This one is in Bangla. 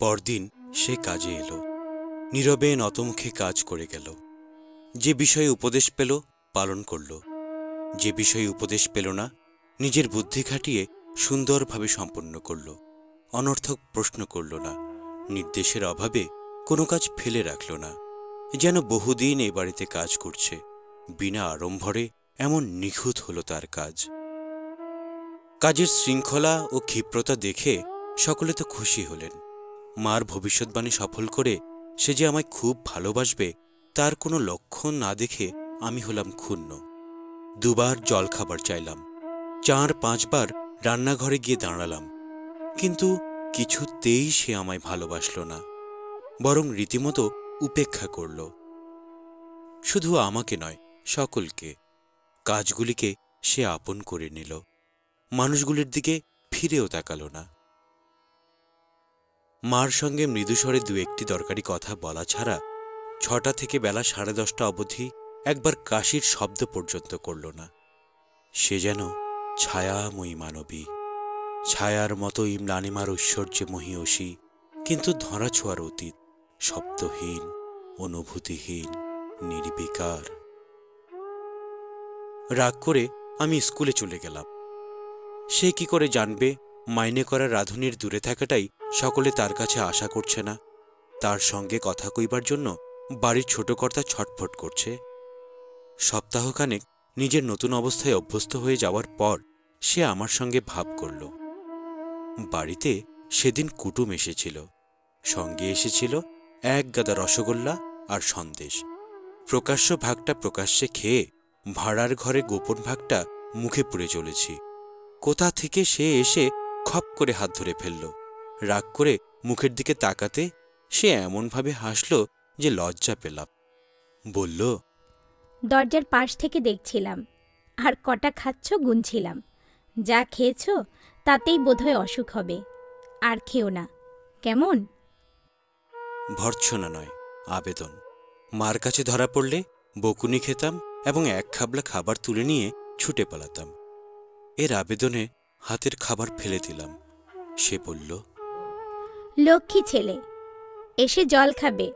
পরদিন সে কাজে এলো। নীরবে নতমুখে কাজ করে গেল। যে বিষয়ে উপদেশ পেল, পালন করল। যে বিষয়ে উপদেশ পেল না, নিজের বুদ্ধি খাটিয়ে সুন্দরভাবে সম্পন্ন করল। অনর্থক প্রশ্ন করল না। নির্দেশের অভাবে কোনো কাজ ফেলে রাখল না। যেন বহুদিন এই বাড়িতে কাজ করছে। বিনা আড়ম্বরে এমন নিখুঁত হলো তার কাজ। কাজের শৃঙ্খলা ও ক্ষিপ্রতা দেখে সকলে তো খুশি হলেন। মার ভবিষ্যৎবাণী সফল করে সে যে আমায় খুব ভালোবাসবে, তার কোনো লক্ষণ না দেখে আমি হলাম ক্ষুণ্ণ। দুবার জলখাবার চাইলাম। চার, পাঁচবার রান্নাঘরে গিয়ে দাঁড়ালাম। কিন্তু কিছুতেই সে আমায় ভালোবাসল না, বরং রীতিমতো উপেক্ষা করল। শুধু আমাকে নয়, সকলকে। কাজগুলিকে সে আপন করে নিল। মানুষগুলির দিকে ফিরেও তাকালো না। মার সঙ্গে মৃদুস্বরে দু একটি দরকারি কথা বলা ছাড়া ছটা থেকে বেলা সাড়ে দশটা অবধি একবার কাশির শব্দ পর্যন্ত করল না। সে যেন ছায়াময়ী মানবী। ছায়ার মতোই ম্লানিমার ঐশ্বর্যে মহিয়সী, কিন্তু ধরাছোঁয়ার অতীত, শব্দহীন, অনুভূতিহীন, নির্বিকার। রাগ করে আমি স্কুলে চলে গেলাম। সে কি করে জানবে মাইনে করা রাধুনির দূরে থাকাটাই সকলে তার কাছে আশা করছে না। তার সঙ্গে কথা কইবার জন্য বাড়ির ছোট কর্তা ছটফট করছে। সপ্তাহখানেক নিজের নতুন অবস্থায় অভ্যস্ত হয়ে যাওয়ার পর সে আমার সঙ্গে ভাব করল। বাড়িতে সেদিন কুটুম এসেছিল। সঙ্গে এসেছিল এক গাদা রসগোল্লা আর সন্দেশ। প্রকাশ্য ভাগটা প্রকাশ্যে খেয়ে ভাড়ার ঘরে গোপন ভাগটা মুখে পুড়ে চলেছি কোথা থেকে সে এসে খপ করে হাত ধরে ফেলল। রাগ করে মুখের দিকে তাকাতে সে এমনভাবে হাসল যে লজ্জা পেলাম। বলল দরজার পাশ থেকে দেখছিলাম আর কটা খাচ্ছ গুনছিলাম। যা খেয়েছ তাতেই বোধহয় অসুখ হবে আর খেও না। কেমন? ভর্ৎসনা নয় আবেদন। মার কাছে ধরা পড়লে বকুনি খেতাম এবং এক খাবলা খাবার তুলে নিয়ে ছুটে পালাতাম। এর আবেদনে হাতের খাবার ফেলে দিলাম। সে বলল লক্ষ্মী ছেলে এসে জল খাবে।